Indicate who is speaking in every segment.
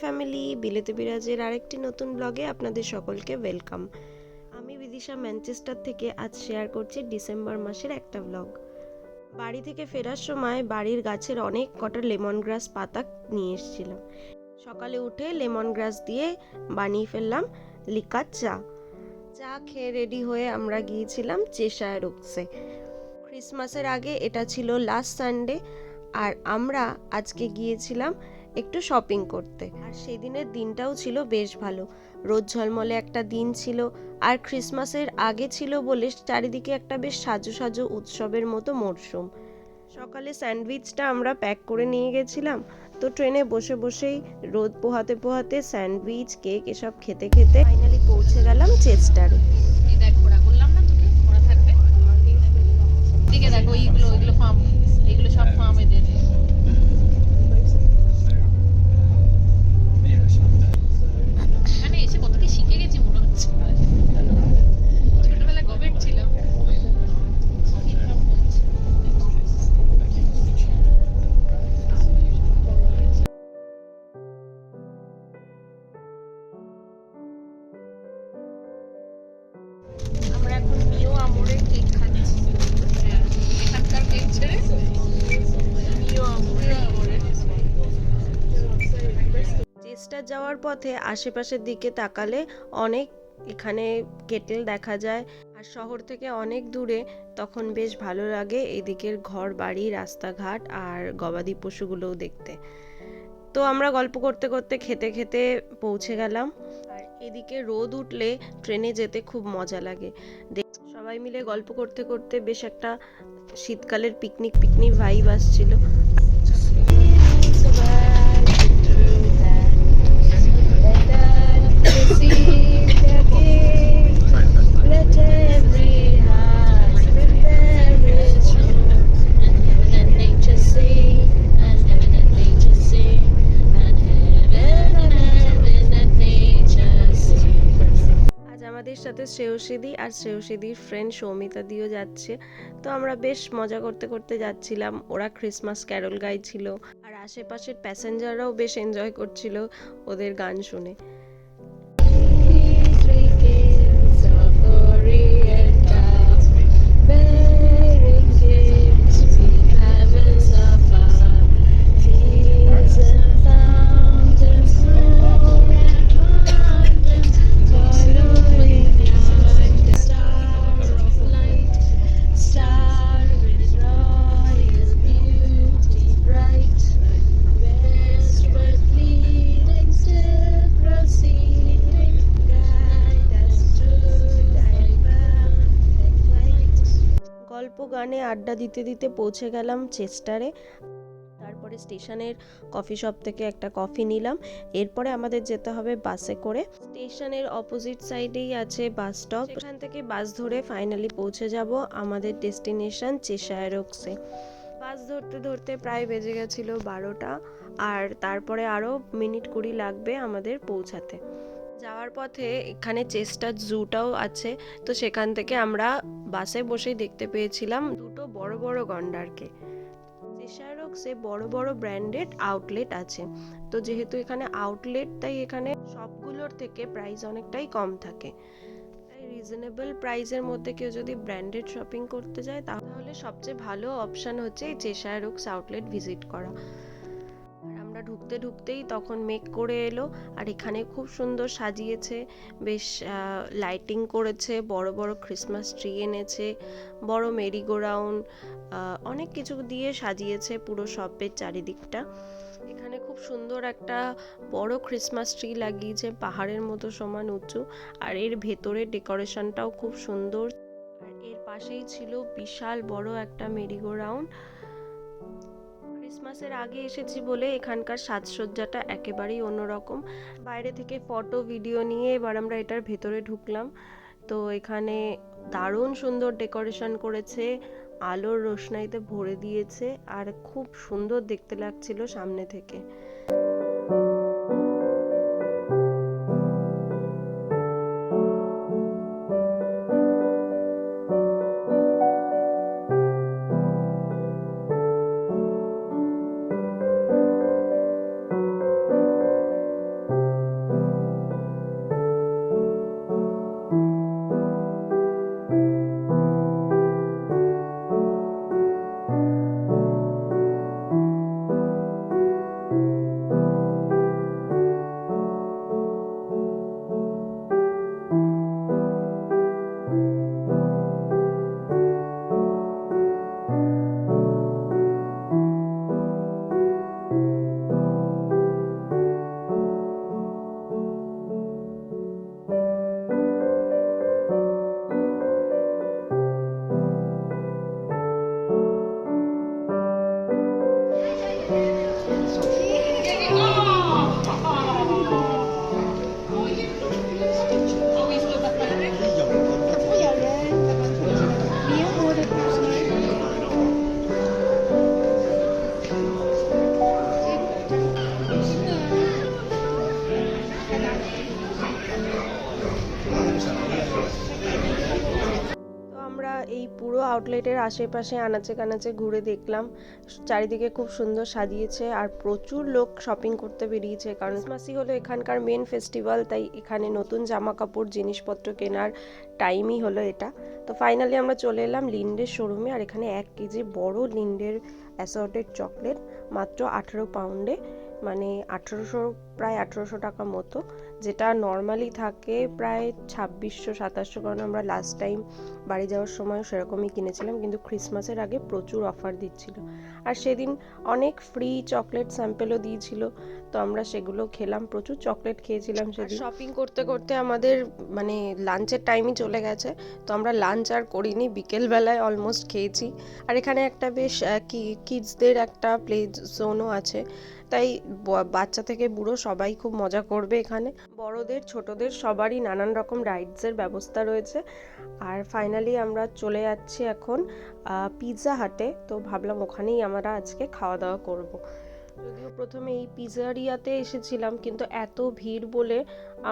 Speaker 1: Family, বিলেতে বিরাজের আরেকটি নতুন ব্লগে আপনাদের সকলকে ওয়েলকাম। আমি বিদিশা ম্যানচেস্টার থেকে আজ শেয়ার করছি ডিসেম্বর মাসের একটা ব্লগ। বাড়ি থেকে ফেরার সময় বাড়ির গাছের অনেক কটা লেমন গ্রাস পাতা নিয়ে এসেছিলাম। সকালে উঠে লেমন গ্রাস দিয়ে বানিয়ে ফেললাম লিকার চা। চা খেয়ে রেডি হয়ে আমরা গিয়েছিলাম চেশায় রুকসে ক্রিসমাসের আগে এটা ছিল লাস্ট সানডে, আর আমরা আজকে গিয়েছিলাম একটু শপিং করতে। আর সেদিনের দিনটাও ছিল বেশ ভালো। রোদ ঝলমলে একটা দিন ছিল, আর ক্রিসমাসের আগে ছিল বলে চারিদিকে একটা বেশ সাজু সাজু উৎসবের মতো মরশুম সকালে স্যান্ডউইচটা আমরা প্যাক করে নিয়ে গেছিলাম। তো ট্রেনে বসে বসেই রোদ পোহাতে পোহাতে স্যান্ডউইচ, কেক এসব খেতে খেতে ফাইনালি পৌঁছে গেলাম চেস্টারে। চেষ্টা যাওয়ার পথে আশেপাশের দিকে তাকালে অনেক এখানে কেটেল দেখা যায়। আর শহর থেকে অনেক দূরে তখন বেশ ভালো লাগে এদিকের ঘর, বাড়ি, রাস্তাঘাট আর গবাদি পশুগুলোও দেখতে। তো আমরা গল্প করতে করতে খেতে খেতে পৌঁছে গেলাম। আর এদিকে রোদ উঠলে ট্রেনে যেতে খুব মজা লাগে। সবাই মিলে গল্প করতে করতে বেশ একটা শীতকালের পিকনিক পিকনিক ভাইব আসছিল। সাথে শ্রেয়সীদি আর শ্রেয়সীদির ফ্রেন্ড সৌমিতা দিও যাচ্ছে। তো আমরা বেশ মজা করতে করতে যাচ্ছিলাম। ওরা ক্রিসমাস ক্যারল গাইছিল। আর আশেপাশের প্যাসেঞ্জাররাও বেশ এনজয় করছিল ওদের গান শুনে। গানে আড্ডা দিতে দিতে পৌঁছে গেলাম চেস্টারে। তারপরে স্টেশনের কফি শপ থেকে একটা কফি নিলাম। এরপরে আমাদের যেতে হবে বাসে করে। স্টেশনের অপোজিট সাইডেই আছে বাস স্টপ। সেখান থেকে বাস ধরে ফাইনালি পৌঁছে যাব আমাদের ডেস্টিনেশন চেশায়ার বাস ধরতে ধরতে প্রায় বেজে গেছিল বারোটা। আর তারপরে আরও মিনিট কুড়ি লাগবে আমাদের পৌঁছাতে। যাওয়ার পথে এখানে চেস্টার জুটাও আছে। তো সেখান থেকে আমরা বাসে বসেই দেখতে পেয়েছিলাম দুটো বড় বড় গন্ডারকে। চেশারক্সে বড় বড় ব্র্যান্ডেড আউটলেট আছে। তো যেহেতু এখানে আউটলেট, তাই এখানে সবগুলোর থেকে প্রাইস অনেকটাই কম থাকে। তাই রিজনেবল প্রাইসের মধ্যে কেউ যদি ব্র্যান্ডেড শপিং করতে যায়, তাহলে সবচেয়ে ভালো অপশান হচ্ছে এই চেশারক্স আউটলেট ভিজিট করা। আমরা ঢুকতে ঢুকতেই তখন মেক করে এলো আর এখানে খুব সুন্দর সাজিয়েছে। বেশ লাইটিং করেছে, বড় বড় ক্রিসমাস ট্রি এনেছে, বড় মেরিগো রাউন্ড অনেক কিছু দিয়ে সাজিয়েছে পুরো শপের চারিদিকটা। এখানে খুব সুন্দর একটা বড় ক্রিসমাস ট্রি লাগিয়েছে, পাহাড়ের মতো সমান উঁচু আর এর ভেতরে ডেকোরেশনটাও খুব সুন্দর। আর এর পাশেই ছিল বিশাল বড় একটা মেরিগো রাউন্ড ক্রিসমাসের আগে এসেছি বলে এখানকার সাজসজ্জাটা একেবারেই অন্যরকম। বাইরে থেকে ফটো, ভিডিও নিয়ে এবার আমরা এটার ভেতরে ঢুকলাম। তো এখানে দারুণ সুন্দর ডেকোরেশন করেছে, আলোর রোশনাইতে ভরে দিয়েছে, আর খুব সুন্দর দেখতে লাগছিল সামনে থেকে। আশেপাশে আনাচে কানাচে ঘুরে দেখলাম। চারিদিকে খুব সুন্দর সাজিয়েছে আর প্রচুর লোক শপিং করতে বেরিয়েছে। কারণ ক্রিসমাসই হলো এখানকার মেন ফেস্টিভ্যাল তাই এখানে নতুন জামা কাপড় জিনিসপত্র কেনার টাইমই হলো এটা। তো ফাইনালি আমরা চলে এলাম লিন্ডের শোরুমে আর এখানে এক কেজি বড় লিন্ডের অ্যাসর্টেড চকলেট মাত্র আঠেরো পাউন্ডে মানে আঠেরোশো, প্রায় আঠেরোশো টাকা মতো। যেটা নর্মালি থাকে প্রায় ছাব্বিশশো, সাতাশশো কারণ আমরা লাস্ট টাইম বাড়ি যাওয়ার সময় সেরকমই কিনেছিলাম, কিন্তু ক্রিসমাসের আগে প্রচুর অফার দিচ্ছিল। আর সেদিন অনেক ফ্রি চকলেট স্যাম্পেলও দিয়েছিল। তো আমরা সেগুলো খেলাম প্রচুর চকলেট খেয়েছিলাম সেদিন। শপিং করতে করতে আমাদের মানে লাঞ্চের টাইমই চলে গেছে। তো আমরা লাঞ্চ আর করিনি বিকেলবেলায় অলমোস্ট খেয়েছি। আর এখানে একটা বেশ কি কিডসদের একটা প্লে জোনও আছে। তাই বাচ্চা থেকে বুড়ো সবাই খুব মজা করবে এখানে। বড়দের ছোটদের সবারই নানান রকম রাইডসের ব্যবস্থা রয়েছে। আর ফাইনালি আমরা চলে যাচ্ছি এখন পিৎজা হাটে। তো ভাবলাম ওখানেই আমরা আজকে খাওয়া দাওয়া করব। যদিও প্রথমে এই পিজারিয়াতে এসেছিলাম কিন্তু এত ভিড় বলে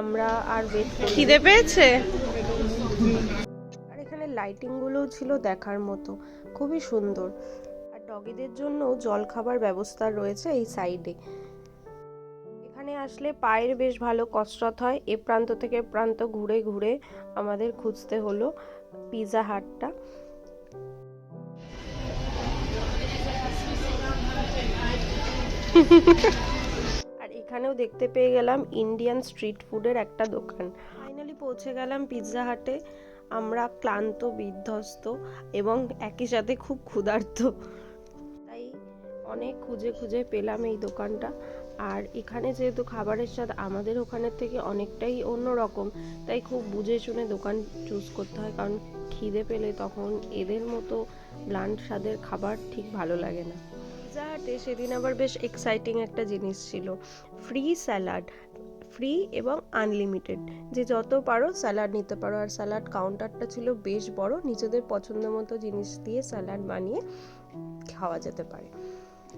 Speaker 1: আমরা আর ওয়েট
Speaker 2: খিদে পেয়েছে?
Speaker 1: আর এখানে লাইটিংগুলোও ছিল দেখার মতো। খুবই সুন্দর। আর ডগিদের জন্য জল খাবার ব্যবস্থা রয়েছে এই সাইডে এখানে আসলে পায়ের বেশ ভালো কসরত হয়। এ প্রান্ত থেকে প্রান্ত ঘুরে ঘুরে আমাদের খুঁজতে হলো পিৎজা হাটটা। আর এখানেও দেখতে পেয়ে গেলাম ইন্ডিয়ান স্ট্রিট ফুডের একটা দোকান। ফাইনালি পৌঁছে গেলাম পিৎজা হাটে আমরা ক্লান্ত, বিধ্বস্ত এবং একই সাথে খুব ক্ষুধার্ত। তাই অনেক খুঁজে খুঁজে পেলাম এই দোকানটা। আর এখানে যেহেতু খাবারের স্বাদ আমাদের ওখানের থেকে অনেকটাই অন্য রকম তাই খুব বুঝে শুনে দোকান চুজ করতে হয়। কারণ খিদে পেলে তখন এদের মতো ব্লান্ট স্বাদের খাবার ঠিক ভালো লাগে না। পিৎজা সেদিন আবার বেশ এক্সাইটিং একটা জিনিস ছিল। ফ্রি স্যালাড ফ্রি এবং আনলিমিটেড যে যত পারো স্যালাড নিতে পারো। আর স্যালাড কাউন্টারটা ছিল বেশ বড়। নিজেদের পছন্দ মতো জিনিস দিয়ে স্যালাড বানিয়ে খাওয়া যেতে পারে।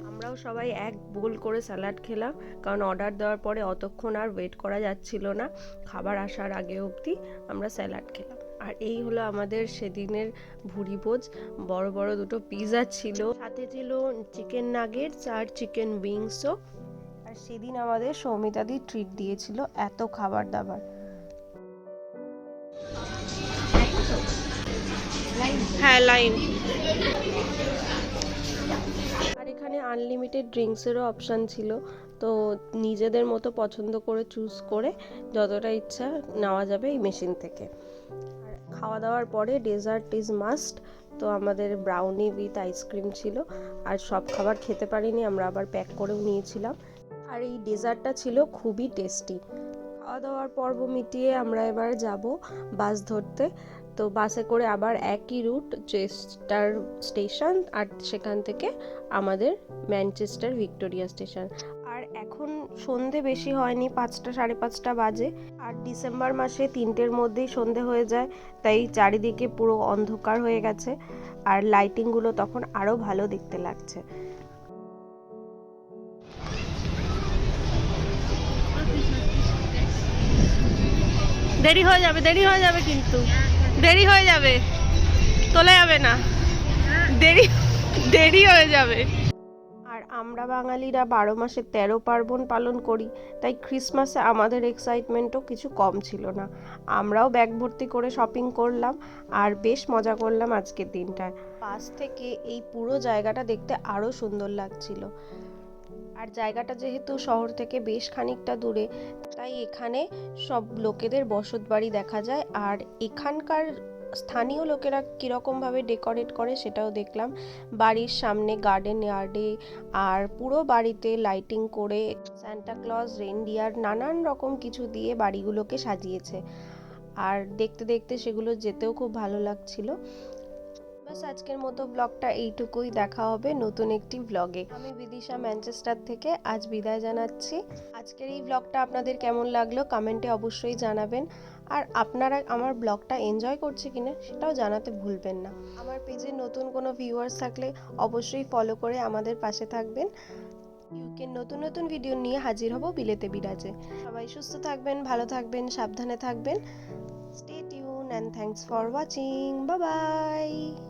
Speaker 1: আমরাও সবাই এক বোল করে স্যালাড খেলাম। কারণ অর্ডার দেওয়ার পরে অতক্ষণ আর ওয়েট করা যাচ্ছিল না। খাবার আসার আগে অবধি আমরা স্যালাড খেলাম। আর এই হলো আমাদের সেদিনের ভুড়ি ভোজ। বড় বড় দুটো পিৎজা ছিল। সাথে ছিল চিকেন নাগেটস আর চিকেন উইংসও আর সেদিন আমাদের সৌমিতাদি ট্রিট দিয়েছিল এত খাবার দাবার।
Speaker 2: হ্যাঁ লাইন
Speaker 1: আর এখানে আনলিমিটেড ড্রিঙ্কসেরও অপশান ছিল। তো নিজেদের মতো পছন্দ করে চুজ করে যতটা ইচ্ছা নেওয়া যাবে এই মেশিন থেকে। খাওয়া দাওয়ার পরে ডেজার্ট ইজ মাস্ট তো আমাদের ব্রাউনি উইথ আইসক্রিম ছিল। আর সব খাবার খেতে পারিনি, আমরা আবার প্যাক করেও নিয়েছিলাম। আর এই ডেজার্টটা ছিল খুবই টেস্টি খাওয়া দাওয়ার পর্ব মিটিয়ে আমরা এবার যাব বাস ধরতে। তো বাসে করে আবার একই রুট চেস্টার স্টেশন আর সেখান থেকে আমাদের ম্যানচেস্টার ভিক্টোরিয়া স্টেশন আর এখন সন্ধে বেশি হয়নি, পাঁচটা, সাড়ে পাঁচটা বাজে। আর ডিসেম্বর মাসে তিনটের মধ্যেই সন্ধে হয়ে যায়, তাই চারিদিকে পুরো অন্ধকার হয়ে গেছে আর লাইটিংগুলো তখন আরও ভালো দেখতে লাগছে।
Speaker 2: দেরি হয়ে যাবে, দেরি হয়ে যাবে কিন্তু। দেরি হয়ে যাবে, তোলা যাবে না। দেরি দেরি হয়ে যাবে।
Speaker 1: আমরা বাঙালিরা বারো মাসে তেরো পার্বণ পালন করি, তাই ক্রিসমাসে আমাদের এক্সাইটমেন্টও কিছু কম ছিল না। আমরাও ব্যাগ ভর্তি করে শপিং করলাম আর বেশ মজা করলাম আজকের দিনটায়। পাশ থেকে এই পুরো জায়গাটা দেখতে আরও সুন্দর লাগছিল। আর জায়গাটা যেহেতু শহর থেকে বেশ খানিকটা দূরে, তাই এখানে সব লোকেদের বসত বাড়ি দেখা যায়। আর এখানকার স্থানীয় লোকেরা কীরকমভাবে ডেকোরেট করে সেটাও দেখলাম। বাড়ির সামনে গার্ডেন ইয়ার্ডে আর পুরো বাড়িতে লাইটিং করে ক্লজ রেনডিয়ার নানান রকম কিছু দিয়ে বাড়িগুলোকে সাজিয়েছে। আর দেখতে দেখতে সেগুলো যেতেও খুব ভালো লাগছিল। বাস আজকের মতো ব্লগটা এইটুকুই দেখা হবে নতুন একটি ব্লগে আমি বিদিশা ম্যানচেস্টার থেকে আজ বিদায় জানাচ্ছি। আজকের এই ব্লগটা আপনাদের কেমন লাগল? কমেন্টে অবশ্যই জানাবেন। আর আপনারা আমার ব্লগটা এনজয় করছে কিনা সেটাও জানাতে ভুলবেন না। আমার পেজে নতুন কোনো ভিউয়ার্স থাকলে অবশ্যই ফলো করে আমাদের পাশে থাকবেন। ইউকে নতুন নতুন ভিডিও নিয়ে হাজির হব বিলেতে বিরাজে। সবাই সুস্থ থাকবেন, ভালো থাকবেন, সাবধানে থাকবেন। Stay tune and thanks for watching bye bye.